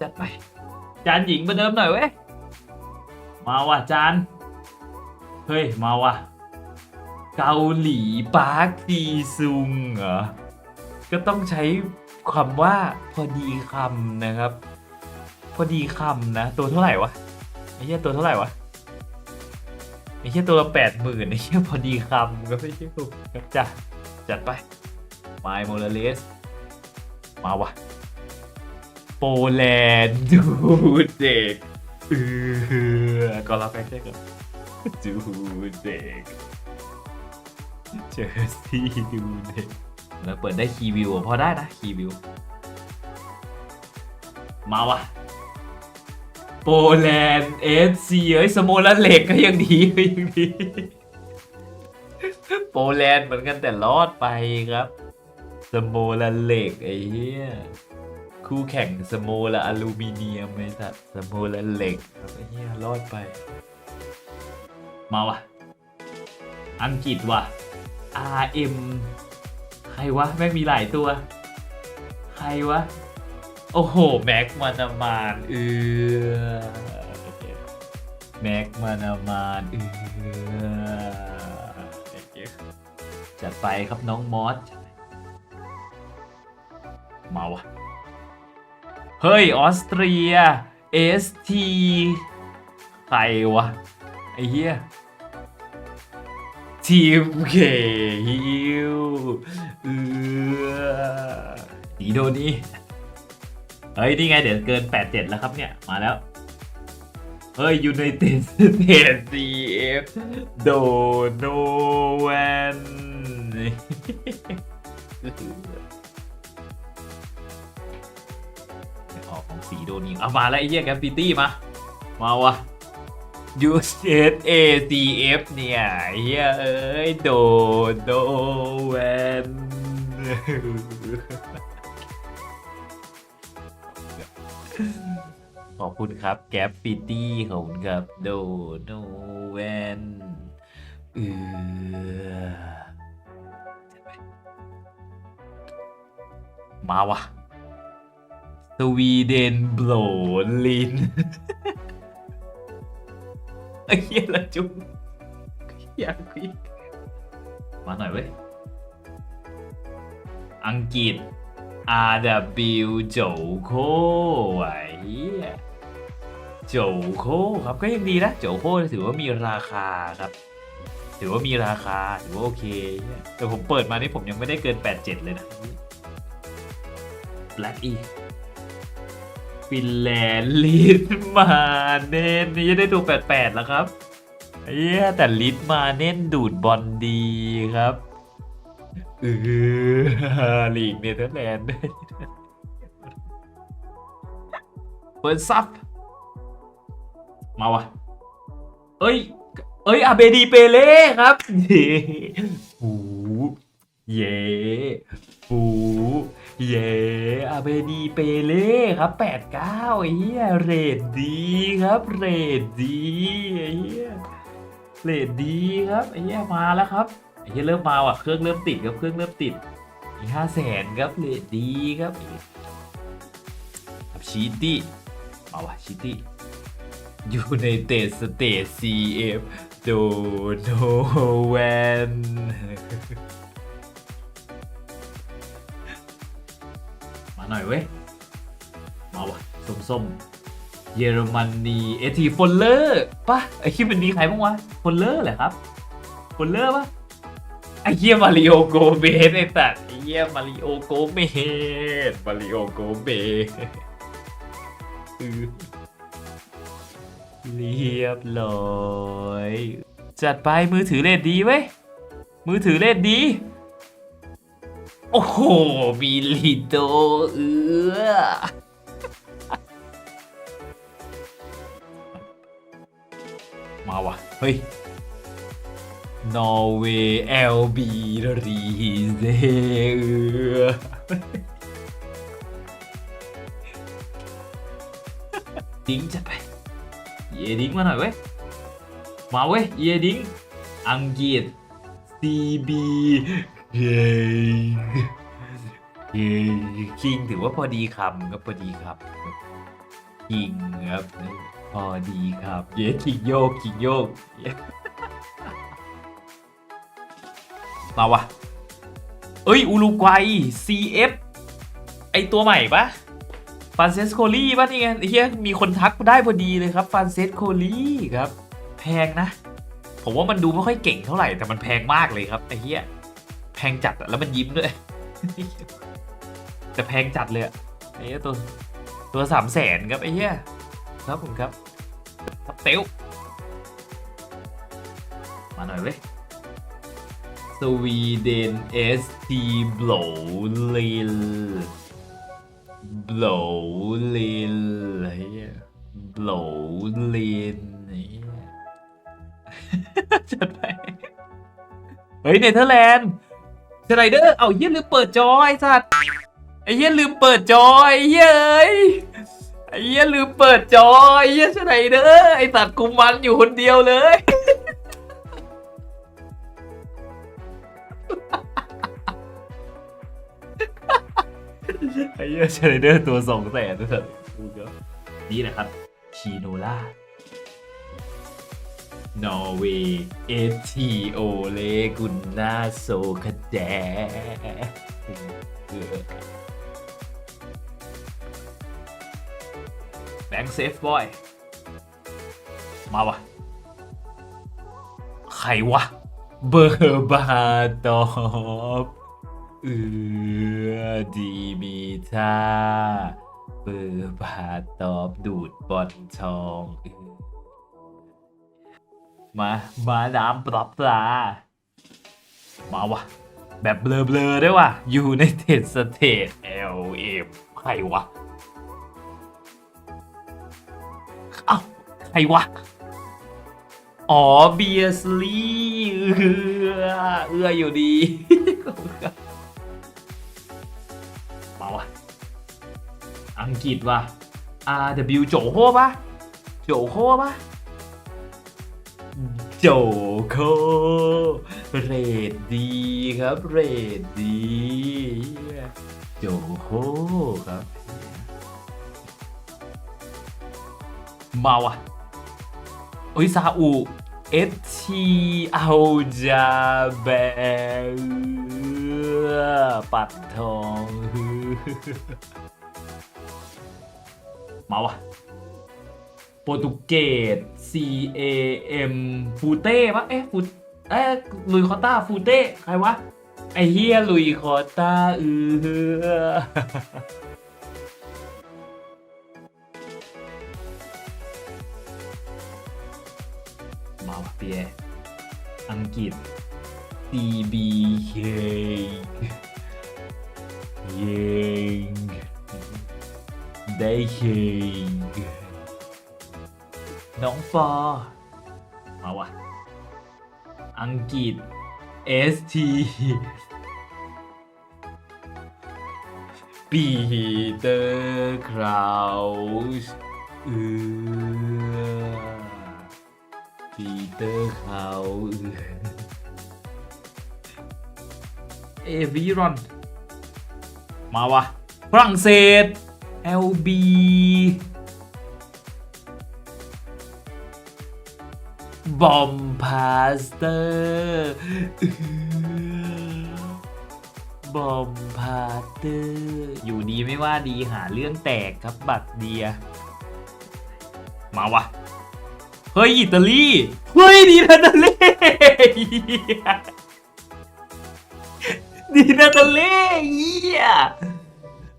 จัดไป จานหญิงมาเดิมหน่อยเว้ย มาว่ะจาน เฮ้ย มาว่ะ เกาหลีปาร์คดีซุงเหรอ ก็ต้องใช้คำว่าพอดีคำนะครับ พอดีคำนะ ตัวเท่าไหร่วะไอ้เหี้ยตัวเท่าไหร่วะไอ้เหี้ยตัวแปดหมื่นไอ้เหี้ยพอดีคำก็ไม่ใช่ถูกครับจ้ะจัดไปไมโมเลเลส มาวะ ปแลนด์ดูเด็กเออก็รับแฟกใช่ครับดูเด็กเจอซีดูเด็กแล้วเปิดได้คีย์วิวพอได้นะคีย์วิว มาวะโปแลนด์เอฟซีเอ้ยสโมลเหล็กก็ยังดีก็ยังดี โปแลนด์เหมือนกันแต่รอดไปครับ สโมลเหล็กไอ้เหี้ย คู่แข่งสโมละอลูมิเนียมไอ้สัตว์สโมละเหล็กครับไอ้เหี้ยรอดไป มาวะอังกฤษวะ RM ใครวะ แม่งมีหลายตัว ใครวะ โอ้โห แม็กมานามานเออแม็กมานามานเออจัดไปครับน้องมอสมาวะ เฮ้ย ออสเตรีย ST ใครวะ ไอ้เหี้ยทีมเคฮิวเออสีโดนี้เฮ้ย นี่ไงเดี๋ยวเกิน 87 แล้วครับเนี่ย มาแล้ว เฮ้ยยูไนเต็ดสเตทซีเอฟโดโนแวน สีโดนี้เอามาแล้วไอ้เหี้ยแกปปิตี้มา มาวะ U S A C F เนี่ยเฮ้ยเอ้ยโดโดแวนขอบคุณครับ แกปปิตี้ขอบคุณครับ โดโดแวนเออมาวะ สวีเดนโบลลินไอ้เหี้ยละจุ๊บอยากคุยมาหน่อยเว้ย อังกฤษ RW โจโคไอ้เหี้ยโจโคครับก็ยังดีนะ โจโคถือว่ามีราคาครับ ถือว่ามีราคา ถือว่าโอเค แต่ผมเปิดมานี่ผมยังไม่ได้เกิน 87 เลยนะ Black E ฟินแลนด์ลิทมาเน่นนี่จะได้ดู88แล้วครับเอ้ยแต่ลิทมาเน่นดูดบอลดีครับเออลีกเนเธอร์แลนด์เปิดซับมาวะเอ้ย เอ้ยอาเบดีเปเล่ครับเย่หูเย่หู เย่อาเบดีเปเล่ครับ89ไอ้เหี้ยเรทดีครับ เรทดีเหี้ยเรทดีครับเหี้ยมาแล้วครับเหี้ยเริ่มมาว่ะเครื่องเริ่มติดครับเครื่องเริ่มติดอีห้าแสนครับเรทดีครับครับชีตี้มาว่ะชีตี้อยู่ในเตสสเตทซีเอฟโดโนแวน น่อยเว้ย มาวะส้มส้มๆ เยอรมนีเอทีฟอลเลอร์ปะไอคิดมันมีใครบ้างวะฟอลเลอร์แหละครับฟอลเลอร์ปะไอเยี่ยมาริโอโกเบสไอสัตว์ไอเยี่ยมาริโอโกเบสมาริโอโกเบสเรียบร้อย จัดไปมือถือเลดดีเว้ย มือถือเลดดี โอ้โหบิลิโดเอือมาวะเฮ้ยนอร์เวย์เอลบีรีเซเอือดิ้งจะไป เยดิ้งมาหน่อยเว้ย มาเว้ย เยดิ้ง อังกฤษ CB เย้เย้คิงถือว่าพอดีคำก็พอดีครับคิงครับ พอดีครับ เย้คิงโยกคิงโยกมาวะเอ้ย อุรุกวัย CF ไอตัวใหม่ปะฟานเซสโคลี่ปะนี่ไงไอ้เฮียมีคนทักได้พอดีเลยครับฟานเซสโคลี่ครับ แพงนะ ผมว่ามันดูไม่ค่อยเก่งเท่าไหร่แต่มันแพงมากเลยครับไอ้เฮีย งจัดอะแล้วมันยิ้มด้วย แต่แพงจัดเลยอะไอ้เฮียตัวตัวสามแสนครับไอ้เฮียครับผมครับครับเตลมาหน่อยเว้ยสวีเดนเอสทีบลลิลบลลิลบลลินจัดไป เฮ้ยเนเธอร์แลนด์ สไลเดอร์เอาเฮียลืมเปิดจอไอ้สัตว์ไอ้เฮียลืมเปิดจอไอ้เฮียเอ้ยไอ้เฮียลืมเปิดจอไอ้เฮียสไลเดอร์ไอ้สัตว์กุมมันอยู่คนเดียวเลยไอ้เหี้ยเชรเดอร์ตัวสองแสนนะดูเยอะนี่แหละครับชีโนล่า นอร์เวย์เอทีโอเลกุนนาโซคาแดแบงค์เซฟบอย มาวะ ใครวะ เบอร์บาตอบเอือดีมีท่าเบอร์บาตอบดูดบอลทองเออ มา มาน้ำปลาปลามาวะแบบเบลอๆด้วยว่ะอยู่ในเทสสเตทเอลเอมใครวะเอ้าใครวะ อ๋อเบียสลีเอือเอืออยู่ดีมาวะอังกฤษวะ RW โจโคปะโจโคปะ โจโคเรดดีครับเรดดีโจโคครับ มาวะโอ้ยซาอุเอทีเอาจาแบปัดทองมาวะ โปรตุเกส C A M ฟูเต้ปะเอ๊ะฟูเอ๊ะลุยคอต้าฟูเต้ใครวะ ไอเฮียลุยคอต้าเออมาเปียอังกฤษ C B K เยงได้เคง น้องฟอมาวะอังกฤษ S T ปีเตอร์คราวส์เออปีเตอร์คราวส์เอวิรอน มาวะฝรั่งเศส LB บอมพาสเตอร์บอมพาสเตอร์อยู่ดีไม่ว่าดีหาเรื่องแตกครับบักเดีย มาวะ เฮ้ย อิตาลี เฮ้ย ดีนาตาเล่ดีนาตาเล่เหี้ย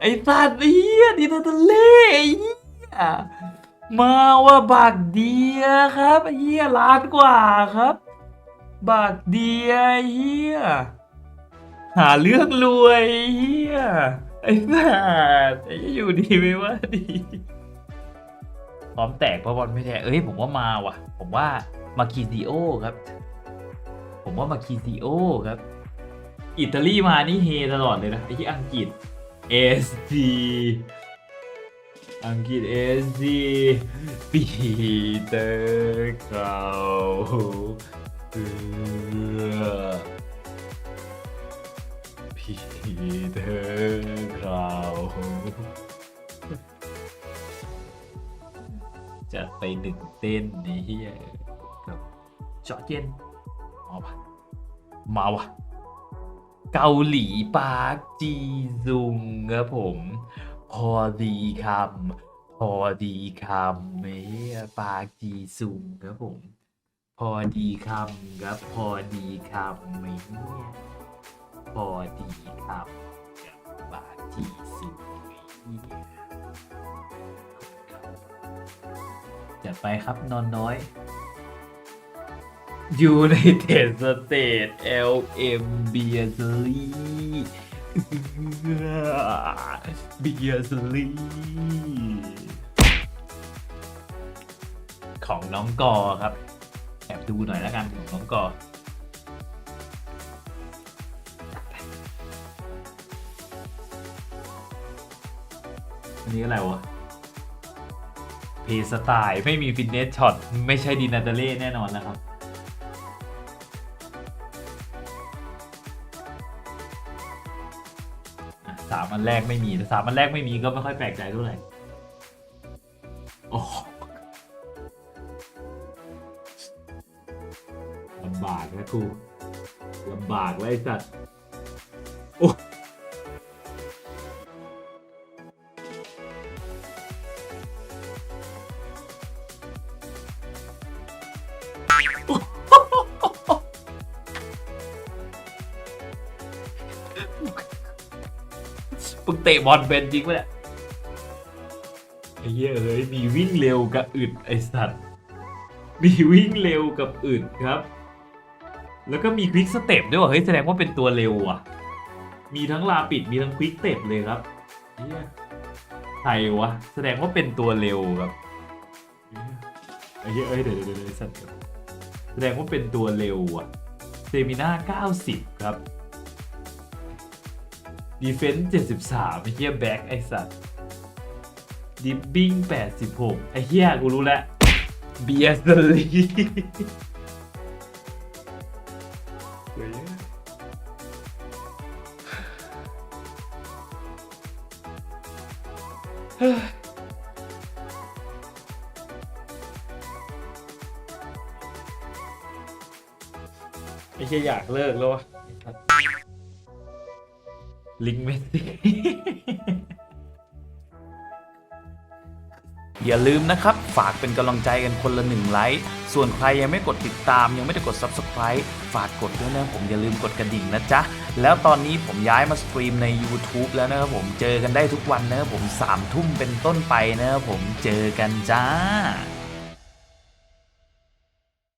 ไอ้สัตว์เฮียดีนาตาเล่เฮีย มาว่าบักเดียครับเฮียล้านกว่าครับ บักเดียเฮียหาเรื่องรวยเฮียไอ้สัตว์ไอ้อยู่ดีไม่ว่าดีพร้อมแตกเพราะบอลไม่แทงเอ้ยผมว่ามาว่ะ ผมว่ามาคิซิโอครับ ผมว่ามาคิซิโอครับ อิตาลีมานี่เฮตลอดเลยนะไอ้ที่อังกฤษ SD อั อังกฤษ SD ปีเตอร์เขาปีเตอร์เขาจัดไปหนึ่งเต้นนี่เฮียกับเจาะเจนมาวะมาวะเกาหลีปาร์คจีซุงครับผม พอดีคำพอดีคำเมียปาร์คจีซุงครับผม พอดีคำครับพอดีคำเมียพอดีคำกับปาร์คจีซุงเมียจัดไปครับนอนน้อยอยู่ในเทสเตท LM เบียร์ลี เบียร์ซลีของน้องกอครับ แอบดูหน่อยแล้วกันของน้องกออันนี้อะไรวะ เพสไตล์ไม่มีฟิตเนสช็อต ไม่ใช่ดินาตาเล่แน่นอนนะครับามอันแรกไม่มีแต่สามอันแรกไม่มีก็ไม่ค่อยแปลกใจเท่าไหร่โอ้ลำบากนะครูลำบากไว้สัตว์โอ้ ตะบอลเป็นจริงปะเนี่ยไอ้เหี้ยเฮ้ยมีวิ่งเร็วกับอึดไอสัตว์มีวิ่งเร็วกับอึดครับ แล้วก็มีควิกสเต็ปด้วยว่ะเฮ้ยแสดงว่าเป็นตัวเร็วอะ มีทั้งลาปิดมีทั้งควิกสเต็ปเลยครับเหี้ยใครวะแสดงว่าเป็นตัวเร็วครับไอ้เหี้ยเอ้ยเดี๋ยวเดี๋ยวเดี๋ยวสัตว์แสดงว่าเป็นตัวเร็วอะเซมิน่า90 ครับ ดีเฟนส์73ไอ้เหี้ยแบ็กไอ้สัตว์ดิบบิ้ง86ไอ้เหี้ยกูรู้แล้วเบียร์สลี ลิงเมสซี่ อย่าลืมนะครับ ฝากเป็นกำลังใจกันคนละหนึ่งไลค์ ส่วนใครยังไม่กดติดตาม ยังไม่ได้กด Subscribe ฝากกดด้วยนะผมอย่าลืมกดกระดิ่งนะจ๊ะ แล้วตอนนี้ผมย้ายมาสตรีมใน YouTube แล้วนะครับผมเจอกันได้ทุกวันนะครับผม3ทุ่มเป็นต้นไปนะครับผมเจอกันจ้า